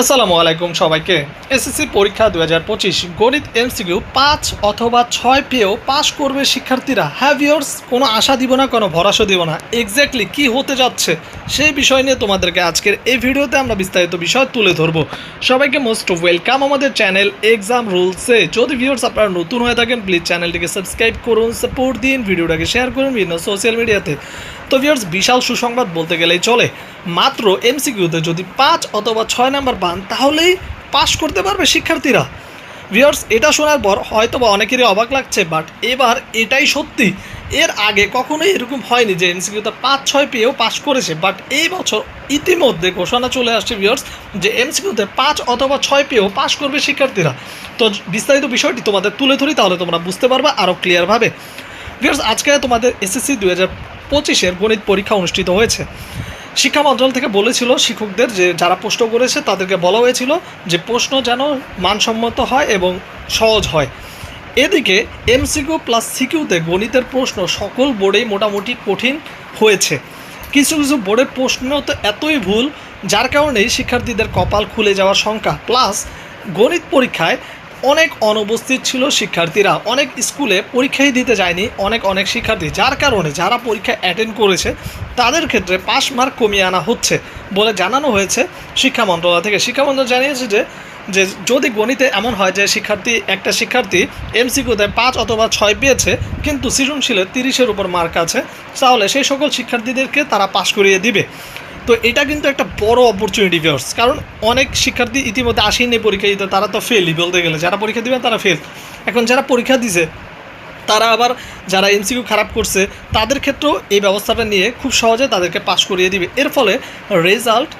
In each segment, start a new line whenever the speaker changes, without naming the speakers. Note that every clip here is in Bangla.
আসসালামু আলাইকুম সবাইকে। এসএসসি পরীক্ষা দু হাজার পঁচিশ গণিত এমসিকিউ পাঁচ অথবা ছয় পেয়েও পাশ করবে শিক্ষার্থীরা। হ্যাভিয়ার্স কোনো আশা দিব না, কোনো ভরসা দিব না। এক্স্যাক্টলি কি হতে যাচ্ছে সেই বিষয় নিয়ে তোমাদেরকে আজকের এই ভিডিওতে আমরা বিস্তারিত বিষয় তুলে ধরবো। সবাইকে মোস্ট ওয়েলকাম আমাদের চ্যানেল এক্সাম রুলসে যদি ভিউয়ার্স আপনারা নতুন হয়ে থাকেন প্লিজ চ্যানেলটিকে সাবস্ক্রাইব করুন সাপোর্ট দিন, ভিডিওটাকে শেয়ার করুন বিভিন্ন সোশ্যাল মিডিয়াতে তো ভিউয়ার্স বিশাল সুসংবাদ বলতে গেলেই চলে। মাত্র এমসিকিউতে যদি পাঁচ অথবা ছয় নাম্বার পান, তাহলেই পাশ করতে পারবে শিক্ষার্থীরা। ভিউয়ার্স, এটা শোনার পর হয়তো বা অনেকেরই অবাক লাগছে, বাট এবার এটাই সত্যি। এর আগে কখনোই এরকম হয়নি যে এমসিকিউতে পাঁচ, ছয় পেয়েও পাশ করেছে, বাট এই বছর ইতিমধ্যে ঘোষণা চলে আসছে ভিউয়ার্স যে এমসিকিউতে পাঁচ অথবা ছয় পেয়েও পাশ করবে শিক্ষার্থীরা। তো বিস্তারিত বিষয়টি তোমাদের তুলে ধরি, তাহলে তোমরা বুঝতে পারবে আরও ক্লিয়ারভাবে ভিউয়ার্স, আজকে তোমাদের এসএসসি দু হাজার পঁচিশের গণিত পরীক্ষা অনুষ্ঠিত হয়েছে। শিক্ষা মন্ত্রণালয় থেকে বলেছিল শিক্ষকদের যে, যারা প্রশ্ন করেছে তাদেরকে বলা হয়েছিল যে, প্রশ্ন যেন মানসম্মত হয় এবং সহজ হয়। এদিকে এমসিকিউ প্লাস সিকিউতে গণিতের প্রশ্ন সকল বোর্ডেই মোটামুটি কঠিন হয়েছে। কিছু কিছু বোর্ডের প্রশ্ন তো এতই ভুল, যার কারণেই শিক্ষার্থীদের কপাল খুলে যাওয়ার শঙ্কা প্লাস গণিত পরীক্ষায় অনেক অনুপস্থিত ছিল শিক্ষার্থীরা। অনেক স্কুলে পরীক্ষাই দিতে যায়নি অনেক অনেক শিক্ষার্থী। যার কারণে যারা পরীক্ষা অ্যাটেন্ড করেছে, তাদের ক্ষেত্রে পাস মার্ক কমিয়ে আনা হচ্ছে বলে জানানো হয়েছে শিক্ষা মন্ত্রণালয় থেকে। শিক্ষা মন্ত্রণালয় জানিয়েছে যে যে যদি গণিতে এমন হয় যে শিক্ষার্থী, একটা শিক্ষার্থী এমসিকিউতে পাঁচ অথবা ছয় পেয়েছে, কিন্তু সৃজনশীলে তিরিশের উপর মার্ক আছে, তাহলে সেই সকল শিক্ষার্থীদেরকে তারা পাশ করিয়ে দিবে। তো এটা কিন্তু একটা বড় অপরচুনিটি ভিউয়ার্স কারণ অনেক শিক্ষার্থী ইতিমধ্যে আসেনি পরীক্ষা দিতে, তারা তো ফেলই বলতে গেলে। যারা পরীক্ষা দেবে, তারা ফেল এখন যারা পরীক্ষা দিছে, তারা আবার যারা এমসিকিউ খারাপ করছে, তাদের ক্ষেত্রেও এই ব্যবস্থাটা নিয়ে খুব সহজে তাদেরকে পাশ করিয়ে দিবে। এর ফলে রেজাল্ট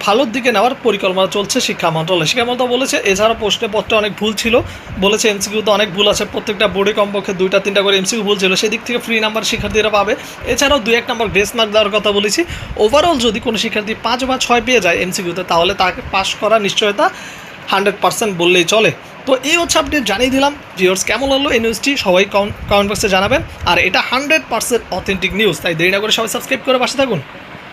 ভালোর দিকে নেওয়ার পরিকল্পনা চলছে শিক্ষা মন্ত্রণালয়। শিক্ষা মন্ত্রণালয় বলেছে, এছাড়া প্রশ্নে পত্রে অনেক ভুল ছিল। বলেছে, এমসিকিউতে অনেক ভুল আছে। প্রত্যেকটা বোর্ডে কমপক্ষে দুইটা, তিনটা করে এমসিকিউ ভুল ছিল। সেদিক থেকে ফ্রি নাম্বার শিক্ষার্থীরা পাবে। এছাড়াও দুই এক নাম্বার গ্রেস মার্ক দেওয়ার কথা বলেছি। ওভারঅল যদি কোনো শিক্ষার্থী পাঁচ বা ছয় পেয়ে যায় এমসিকিউতে, তাহলে তাকে পাশ করার নিশ্চয়তা হান্ড্রেড পার্সেন্ট বললেই চলে। তো এই হচ্ছে আপডেট জানিয়ে দিলাম। ভিউয়ার্স কেমন লাগল এই নিউজটি সবাই কমেন্ট বক্সে জানাবেন। আর এটা হান্ড্রেড পার্সেন্ট অথেন্টিক নিউজ তাই দেরি না করে সবাই সাবস্ক্রাইব করে পাশে থাকুন।